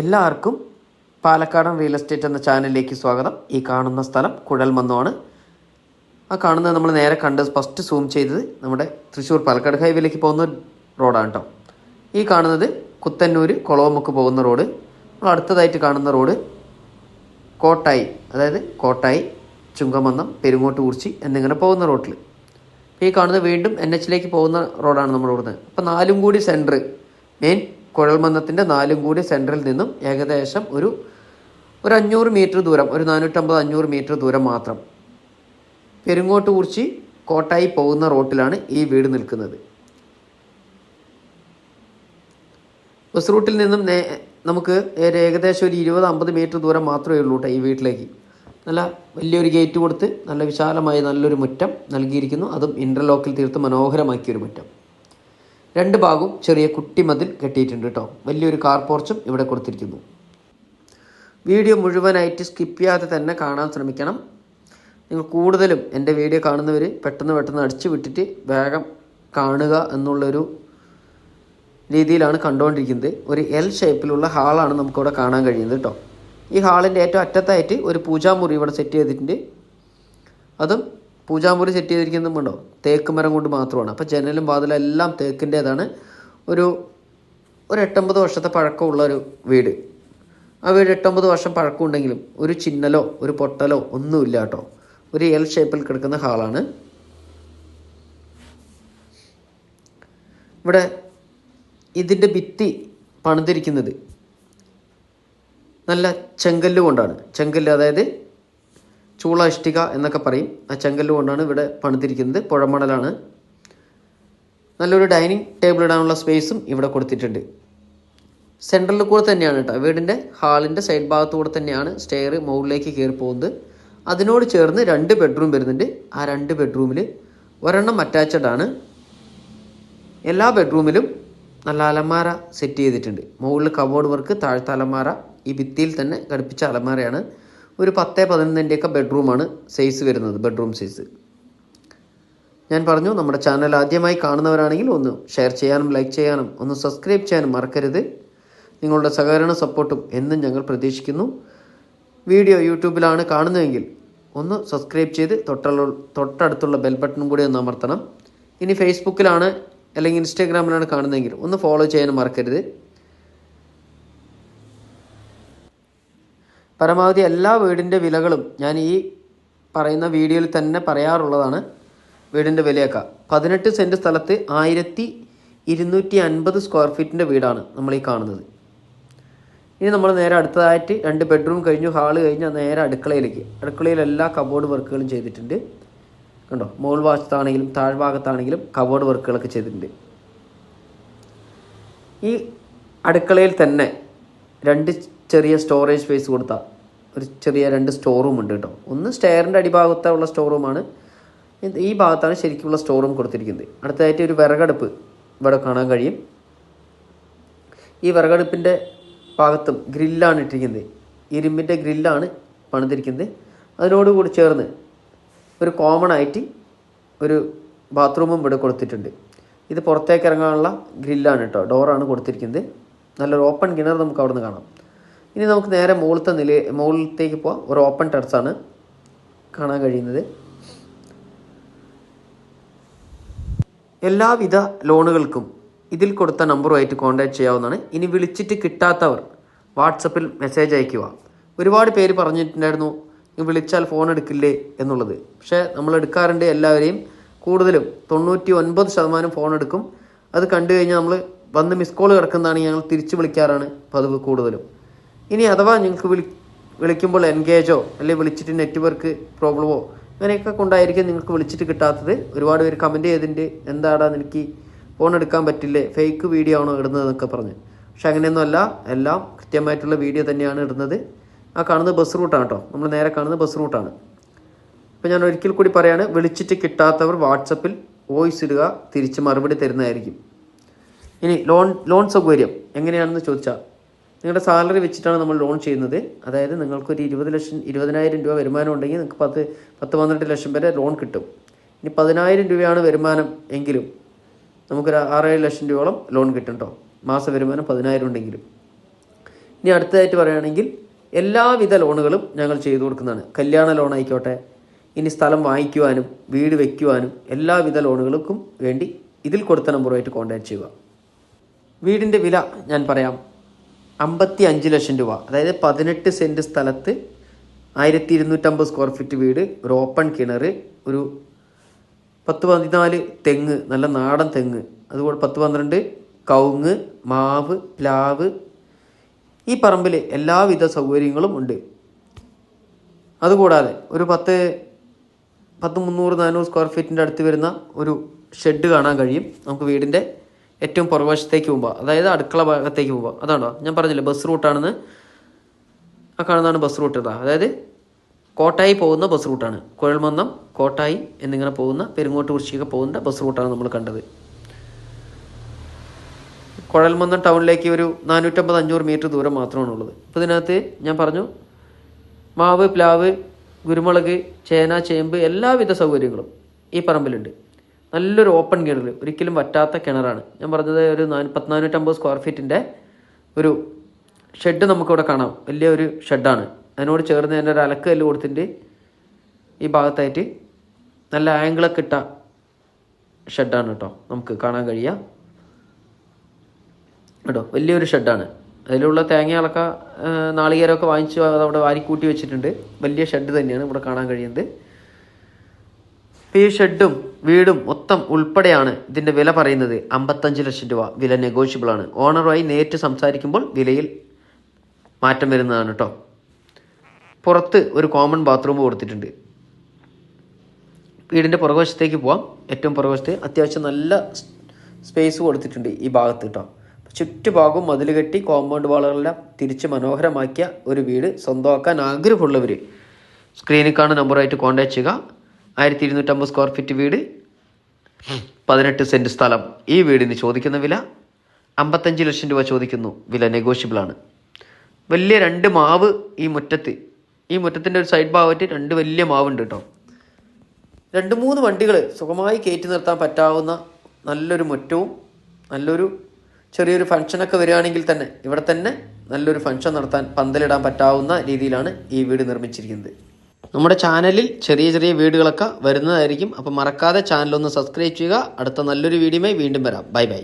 എല്ലാവർക്കും പാലക്കാടൻ real estate എന്ന ചാനലിലേക്ക് സ്വാഗതം. ഈ കാണുന്ന സ്ഥലം കുഴൽമന്നമാണ് ആ കാണുന്നത് നമ്മൾ നേരെ കണ്ട് ഫസ്റ്റ് സൂം ചെയ്തത് നമ്മുടെ തൃശ്ശൂർ പാലക്കാട് ഹൈവേയിലേക്ക് പോകുന്ന റോഡാണ് കേട്ടോ ഈ കാണുന്നത് കുത്തന്നൂർ കൊളവമുക്ക് പോകുന്ന റോഡ്. നമ്മൾ അടുത്തതായിട്ട് കാണുന്ന റോഡ് കോട്ടായി അതായത് കോട്ടായി ചുങ്കമന്നം പെരുങ്ങോട്ട് കുറിച്ചി എന്നിങ്ങനെ പോകുന്ന റോട്ടിൽ. ഈ കാണുന്നത് വീണ്ടും എൻ എച്ചിലേക്ക് പോകുന്ന റോഡാണ് നമ്മൾ ഇവിടുന്ന് അപ്പോൾ നാലും കൂടി സെന്റർ മെയിൻ കുഴൽമന്നത്തിന്റെ നാലും കൂടി സെന്ററിൽ നിന്നും ഏകദേശം ഒരു ഒരു അഞ്ഞൂറ് മീറ്റർ ദൂരം ഒരു നാനൂറ്റമ്പത് അഞ്ഞൂറ് മീറ്റർ ദൂരം മാത്രം പെരുങ്ങോട്ട് കുറിച്ചി കോട്ടായി പോകുന്ന റോട്ടിലാണ് ഈ വീട് നിൽക്കുന്നത്. ബസ് റൂട്ടിൽ നിന്നും നേ നമുക്ക് ഏകദേശം ഒരു ഇരുപത് അമ്പത് മീറ്റർ ദൂരം മാത്രമേ ഉള്ളൂ കേട്ടോ ഈ വീട്ടിലേക്ക്. നല്ല വലിയൊരു ഗേറ്റ് കൊടുത്ത് നല്ല വിശാലമായ നല്ലൊരു മുറ്റം നൽകിയിരിക്കുന്നു. അതും ഇന്റർലോക്കിൽ തീർത്ത് മനോഹരമാക്കിയൊരു മുറ്റം. രണ്ട് ഭാഗവും ചെറിയ കുട്ടി കുട്ടിമതിൽ കെട്ടിയിട്ടുണ്ട് കേട്ടോ വലിയൊരു കാർ പോർച്ചും ഇവിടെ കൊടുത്തിരിക്കുന്നു. വീഡിയോ മുഴുവനായിട്ട് സ്കിപ്പ് ചെയ്യാതെ തന്നെ കാണാൻ ശ്രമിക്കണം. നിങ്ങൾ കൂടുതലും എന്റെ വീഡിയോ കാണുന്നവർ പെട്ടെന്ന് പെട്ടെന്ന് അടിച്ചു വിട്ടിട്ട് വേഗം കാണുക എന്നുള്ളൊരു രീതിയിലാണ് കണ്ടുകൊണ്ടിരിക്കുന്നത്. ഒരു എൽ ഷേപ്പിലുള്ള ഹാളാണ് നമുക്കിവിടെ കാണാൻ കഴിയുന്നത് കേട്ടോ ഈ ഹാളിന്റെ ഏറ്റവും അറ്റത്തായിട്ട് ഒരു പൂജാമുറി ഇവിടെ സെറ്റ് ചെയ്തിട്ടുണ്ട്. അതും പൂജാമുറി സെറ്റ് ചെയ്തിരിക്കുന്നതുണ്ടോ തേക്ക് മരം കൊണ്ട് മാത്രമാണ്. അപ്പോൾ ജനലും വാതിലും എല്ലാം തേക്കിന്റേതാണ് ഒരു ഒരു എട്ടൊമ്പത് വർഷത്തെ പഴക്കമുള്ള ഒരു വീട്. ആ വീട് എട്ടൊമ്പത് വർഷം പഴക്കമുണ്ടെങ്കിലും ഒരു ചിന്നലോ ഒരു പൊട്ടലോ ഒന്നുമില്ല കേട്ടോ. ഒരു എൽ ഷേപ്പിൽ കിടക്കുന്ന ഹാളാണ് ഇവിടെ ഇതിന്റെ ഭിത്തി പണിതിരിക്കുന്നത് നല്ല ചെങ്കല്ല് കൊണ്ടാണ്. ചെങ്കല്ല് അതായത് ചൂള ഇഷ്ടിക എന്നൊക്കെ പറയും. ആ ചെങ്കല്ല് കൊണ്ടാണ് ഇവിടെ പണിതിരിക്കുന്നത്. പുഴമണലാണ്. നല്ലൊരു ഡൈനിങ് ടേബിൾ ഇടാനുള്ള സ്പേസും ഇവിടെ കൊടുത്തിട്ടുണ്ട്. സെൻട്രലിൽ കൂടെ തന്നെയാണ് കേട്ടോ. വീടിന്റെ ഹാളിന്റെ സൈഡ് ഭാഗത്തൂടെ തന്നെയാണ് സ്റ്റെയർ മുകളിലേക്ക് കയറി പോകുന്നത്. അതിനോട് ചേർന്ന് രണ്ട് ബെഡ്റൂം വരുന്നുണ്ട്. ആ രണ്ട് ബെഡ്റൂമിൽ ഒരെണ്ണം അറ്റാച്ചഡ് ആണ്. എല്ലാ ബെഡ്റൂമിലും നല്ല അലമാര സെറ്റ് ചെയ്തിട്ടുണ്ട്. മുകളിൽ കബോർഡ് വർക്ക് താഴത്തെ അലമാര ഈ ഭിത്തിയിൽ തന്നെ ഘടിപ്പിച്ച അലമാരയാണ്. ഒരു പത്ത് പതിനൊന്നിന്റെയൊക്കെ ബെഡ്റൂമാണ് സൈസ് വരുന്നത് ബെഡ്റൂം സൈസ് ഞാൻ പറഞ്ഞു നമ്മുടെ ചാനൽ ആദ്യമായി കാണുന്നവരാണെങ്കിൽ ഒന്ന് ഷെയർ ചെയ്യാനും ലൈക്ക് ചെയ്യാനും ഒന്ന് സബ്സ്ക്രൈബ് ചെയ്യാനും മറക്കരുത്. നിങ്ങളുടെ സഹകരണ സപ്പോർട്ടും എന്നും ഞങ്ങൾ പ്രതീക്ഷിക്കുന്നു. വീഡിയോ യൂട്യൂബിലാണ് കാണുന്നതെങ്കിൽ ഒന്ന് സബ്സ്ക്രൈബ് ചെയ്ത് തൊട്ടുള്ള തൊട്ടടുത്തുള്ള ബെൽ ബട്ടണും കൂടി ഒന്ന് അമർത്തണം. ഇനി ഫേസ്ബുക്കിലാണ് അല്ലെങ്കിൽ ഇൻസ്റ്റാഗ്രാമിലാണ് കാണുന്നതെങ്കിൽ ഒന്ന് ഫോളോ ചെയ്യാനും മറക്കരുത്. പരമാവധി എല്ലാ വീടിന്റെ വിലകളും ഞാൻ ഈ പറയുന്ന വീഡിയോയിൽ തന്നെ പറയാറുള്ളതാണ് വീടിന്റെ വിലയൊക്കെ. പതിനെട്ട് സെന്റ് സ്ഥലത്ത് ആയിരത്തി ഇരുന്നൂറ്റി അൻപത് സ്ക്വയർ ഫീറ്റിന്റെ വീടാണ് നമ്മൾ ഈ കാണുന്നത്. ഇനി നമ്മൾ നേരെ അടുത്തതായിട്ട് രണ്ട് ബെഡ്റൂം കഴിഞ്ഞു ഹാൾ കഴിഞ്ഞ് നേരെ അടുക്കളയിലേക്ക്. അടുക്കളയിൽ എല്ലാ കബോർഡ് വർക്കുകളും ചെയ്തിട്ടുണ്ട്. കണ്ടോ? മോൾ ഭാഗത്താണെങ്കിലും താഴ്ഭാഗത്താണെങ്കിലും കബോർഡ് വർക്കുകളൊക്കെ ചെയ്തിട്ടുണ്ട്. ഈ അടുക്കളയിൽ തന്നെ രണ്ട് ചെറിയ സ്റ്റോറേജ് സ്പേസ് കൊടുത്ത. ഒരു ചെറിയ രണ്ട് സ്റ്റോർ റൂം ഉണ്ട് കേട്ടോ. ഒന്ന് സ്റ്റെയറിന്റെ അടിഭാഗത്തുള്ള സ്റ്റോർ റൂമാണ് ഈ ഭാഗത്താണ് ശരിക്കുമുള്ള സ്റ്റോർ റൂം കൊടുത്തിരിക്കുന്നത്. അടുത്തതായിട്ട് ഒരു വിറകടുപ്പ് ഇവിടെ കാണാൻ കഴിയും. ഈ വിറകടുപ്പിന്റെ ഭാഗത്തും ഗ്രില്ലാണ് ഇട്ടിരിക്കുന്നത്. ഇരുമ്പിന്റെ ഗ്രില്ലാണ് പണിതിരിക്കുന്നത്. അതിനോടുകൂടി ചേർന്ന് ഒരു കോമൺ ആയിട്ട് ഒരു ബാത്റൂമും ഇവിടെ കൊടുത്തിട്ടുണ്ട്. ഇത് പുറത്തേക്ക് ഇറങ്ങാനുള്ള ഗ്രില്ലാണ് കേട്ടോ. ഡോറാണ് കൊടുത്തിരിക്കുന്നത്. നല്ലൊരു ഓപ്പൺ കിണർ നമുക്ക് അവിടെ നിന്ന് കാണാം. ഇനി നമുക്ക് നേരെ മുകളിലത്തെ നില മുകളിലത്തേക്ക് പോവാം. ഒരു ഓപ്പൺ ടെറസാണ് കാണാൻ കഴിയുന്നത്. എല്ലാവിധ ലോണുകൾക്കും ഇതിൽ കൊടുത്ത നമ്പറുമായിട്ട് കോൺടാക്ട് ചെയ്യാവുന്നതാണ്. ഇനി വിളിച്ചിട്ട് കിട്ടാത്തവർ വാട്സപ്പിൽ മെസ്സേജ് അയക്കുക. ഒരുപാട് പേര് പറഞ്ഞിട്ടുണ്ടായിരുന്നു "നീ വിളിച്ചാൽ ഫോൺ എടുക്കില്ലേ? എന്നുള്ളത്. പക്ഷേ നമ്മൾ എടുക്കാറുണ്ട് എല്ലാവരെയും. കൂടുതലും തൊണ്ണൂറ്റി ഒൻപത് ശതമാനം ഫോൺ എടുക്കും. അത് കണ്ടു കഴിഞ്ഞാൽ നമ്മൾ വന്ന് മിസ് കോൾ കിടക്കുന്നതാണ് ഞങ്ങൾ തിരിച്ച് വിളിക്കാറാണ് പതിവ് കൂടുതലും. ഇനി അഥവാ നിങ്ങൾക്ക് വിളി വിളിക്കുമ്പോൾ എൻഗേജോ അല്ലെങ്കിൽ വിളിച്ചിട്ട് നെറ്റ്വർക്ക് പ്രോബ്ലമോ അങ്ങനെയൊക്കെ കൊണ്ടായിരിക്കും നിങ്ങൾക്ക് വിളിച്ചിട്ട് കിട്ടാത്തത്. ഒരുപാട് പേര് കമന്റ് ചെയ്തിട്ടുണ്ട്. എന്താടാ നിനക്ക് ഫോൺ എടുക്കാൻ പറ്റില്ലേ? ഫേക്ക് വീഡിയോ ആണോ ഇടുന്നതെന്നൊക്കെ പറഞ്ഞ്. പക്ഷെ അങ്ങനെയൊന്നുമല്ല. എല്ലാം കൃത്യമായിട്ടുള്ള വീഡിയോ തന്നെയാണ് ഇടുന്നത്. ആ കാണുന്നത് ബസ് റൂട്ടാണ് കേട്ടോ. നമ്മൾ നേരെ കാണുന്നത് ബസ് റൂട്ടാണ് അപ്പോൾ ഞാൻ ഒരിക്കൽ കൂടി പറയാണ് വിളിച്ചിട്ട് കിട്ടാത്തവർ വാട്സപ്പിൽ വോയിസ് ഇടുക തിരിച്ച് മറുപടി തരുന്നതായിരിക്കും. ഇനി ലോൺ ലോൺ സൗകര്യം എങ്ങനെയാണെന്ന് ചോദിച്ചാൽ നിങ്ങളുടെ സാലറി വെച്ചിട്ടാണ് നമ്മൾ ലോൺ ചെയ്യുന്നത്. അതായത് നിങ്ങൾക്കൊരു ഇരുപത് ലക്ഷം ഇരുപതിനായിരം രൂപ വരുമാനം ഉണ്ടെങ്കിൽ നിങ്ങൾക്ക് പത്ത് പത്ത് പന്ത്രണ്ട് ലക്ഷം വരെ ലോൺ കിട്ടും. ഇനി പതിനായിരം രൂപയാണ് വരുമാനം എങ്കിലും നമുക്കൊരു ആറേഴ് ലക്ഷം രൂപയോളം ലോൺ കിട്ടും കേട്ടോ മാസ വരുമാനം പതിനായിരം ഉണ്ടെങ്കിലും. ഇനി അടുത്തതായിട്ട് പറയുകയാണെങ്കിൽ എല്ലാവിധ ലോണുകളും ഞങ്ങൾ ചെയ്തു കൊടുക്കുന്നതാണ്. കല്യാണ ലോൺ ആയിക്കോട്ടെ ഇനി സ്ഥലം വാങ്ങിക്കുവാനും വീട് വയ്ക്കുവാനും എല്ലാവിധ ലോണുകൾക്കും വേണ്ടി ഇതിൽ കൊടുത്ത നമ്പറുമായിട്ട് കോൺടാക്ട് ചെയ്യുക. വീടിന്റെ വില ഞാൻ പറയാം. അമ്പത്തി അഞ്ച് ലക്ഷം രൂപ. അതായത് പതിനെട്ട് സെന്റ് സ്ഥലത്ത് ആയിരത്തി ഇരുന്നൂറ്റമ്പത് സ്ക്വയർ ഫീറ്റ് വീട് ഒരു ഓപ്പൺ കിണർ ഒരു പത്ത് പതിനാല് തെങ്ങ് നല്ല നാടൻ തെങ്ങ്. അതുപോലെ പത്ത് പന്ത്രണ്ട് കവുങ്ങ് മാവ് പ്ലാവ്. ഈ പറമ്പിൽ എല്ലാവിധ സൗകര്യങ്ങളും ഉണ്ട്. അതുകൂടാതെ ഒരു പത്ത് പത്ത് മുന്നൂറ് നാനൂറ് സ്ക്വയർ ഫീറ്റിന്റെ അടുത്ത് വരുന്ന ഒരു ഷെഡ് കാണാൻ കഴിയും. നമുക്ക് വീടിന്റെ ഏറ്റവും പുറകുവശത്തേക്ക് പോകുമ്പോൾ അതായത് അടുക്കള ഭാഗത്തേക്ക് പോകുമ്പോൾ അതാണോ? ഞാൻ പറഞ്ഞില്ലേ ബസ് റൂട്ടാണെന്ന് ആ കാണുന്നതാണ് ബസ് റൂട്ട് ഇതാ. അതായത് കോട്ടായി പോകുന്ന ബസ് റൂട്ടാണ് കുഴൽമന്നം കോട്ടായി എന്നിങ്ങനെ പോകുന്ന പെരുങ്ങോട്ട് കുറിച്ചൊക്കെ പോകുന്ന ബസ് റൂട്ടാണ് നമ്മൾ കണ്ടത്. കുഴൽമന്നം ടൗണിലേക്ക് ഒരു നാനൂറ്റമ്പത് അഞ്ഞൂറ് മീറ്റർ ദൂരം മാത്രമാണ് ഉള്ളത്. അപ്പോൾ ഇതിനകത്ത് ഞാൻ പറഞ്ഞു മാവ് പ്ലാവ് കുരുമുളക് ചേന ചേമ്പ് എല്ലാവിധ സൗകര്യങ്ങളും ഈ പറമ്പിലുണ്ട്. നല്ലൊരു ഓപ്പൺ കിണർ. ഒരിക്കലും വറ്റാത്ത കിണറാണ്. ഞാൻ പറഞ്ഞത് ഒരു പത്തിനാനൂറ്റമ്പത് സ്ക്വയർ ഫീറ്റിന്റെ ഒരു ഷെഡ് നമുക്കിവിടെ കാണാം. വലിയ ഒരു ഷെഡാണ് അതിനോട് ചേർന്ന് എന്റെ ഒരു അലക്ക് കല്ല് കൊടുത്തിട്ട് ഈ ഭാഗത്തായിട്ട് നല്ല ആംഗിളൊക്കെ ഇട്ട ഷെഡാണ് കേട്ടോ. നമുക്ക് കാണാൻ കഴിയുക കേട്ടോ വലിയൊരു ഷെഡാണ് അതിലുള്ള തേങ്ങ അളക്ക നാളികേരമൊക്കെ വാങ്ങിച്ച് അത് അവിടെ വാരിക്കൂട്ടി വെച്ചിട്ടുണ്ട്. വലിയ ഷെഡ് തന്നെയാണ് ഇവിടെ കാണാൻ കഴിയുന്നത്. ഇപ്പം ഈ ഷെഡും വീടും മൊത്തം ഉൾപ്പെടെയാണ് ഇതിന്റെ വില പറയുന്നത്. അമ്പത്തഞ്ച് ലക്ഷം രൂപ. വില നെഗോഷ്യബിൾ ആണ്. ഓണറുമായി നേരിട്ട് സംസാരിക്കുമ്പോൾ വിലയിൽ മാറ്റം വരുന്നതാണ് കേട്ടോ പുറത്ത് ഒരു കോമൺ ബാത്റൂം കൊടുത്തിട്ടുണ്ട്. വീടിന്റെ പുറകുവശത്തേക്ക് പോവാം. ഏറ്റവും പുറകുവശത്ത് അത്യാവശ്യം നല്ല സ്പേസ് കൊടുത്തിട്ടുണ്ട് ഈ ഭാഗത്ത് കേട്ടോ ചുറ്റുഭാഗവും മതിൽ കെട്ടി കോമ്പൗണ്ട് വാളുകളെല്ലാം തിരിച്ച് മനോഹരമാക്കിയ ഒരു വീട് സ്വന്തമാക്കാൻ ആഗ്രഹമുള്ളവർ സ്ക്രീനിൽ കാണുന്ന നമ്പറുമായിട്ട് കോൺടാക്ട് ചെയ്യുക. ആയിരത്തി ഇരുന്നൂറ്റമ്പത് സ്ക്വയർ ഫീറ്റ് വീട്. പതിനെട്ട് സെന്റ് സ്ഥലം ഈ വീടിന് ചോദിക്കുന്ന വില അമ്പത്തഞ്ച് ലക്ഷം രൂപ ചോദിക്കുന്നു. വില നെഗോഷ്യബിളാണ് വലിയ രണ്ട് മാവ് ഈ മുറ്റത്ത്. ഈ മുറ്റത്തിന്റെ ഒരു സൈഡ് ഭാഗമായിട്ട് രണ്ട് വലിയ മാവുണ്ട് കേട്ടോ. രണ്ട് മൂന്ന് വണ്ടികൾ സുഖമായി കയറ്റി നിർത്താൻ പറ്റാവുന്ന നല്ലൊരു മുറ്റവും നല്ലൊരു ചെറിയൊരു ഫങ്ഷനൊക്കെ വരികയാണെങ്കിൽ തന്നെ ഇവിടെ തന്നെ നല്ലൊരു ഫങ്ഷൻ നടത്താൻ പന്തലിടാൻ പറ്റാവുന്ന രീതിയിലാണ് ഈ വീട് നിർമ്മിച്ചിരിക്കുന്നത്. നമ്മുടെ ചാനലിൽ ചെറിയ ചെറിയ വീടുകളൊക്കെ വരുന്നതായിരിക്കും. അപ്പോൾ മറക്കാതെ ചാനലൊന്ന് സബ്സ്ക്രൈബ് ചെയ്യുക. അടുത്ത നല്ലൊരു വീഡിയോയുമായി വീണ്ടും വരാം. Bye bye.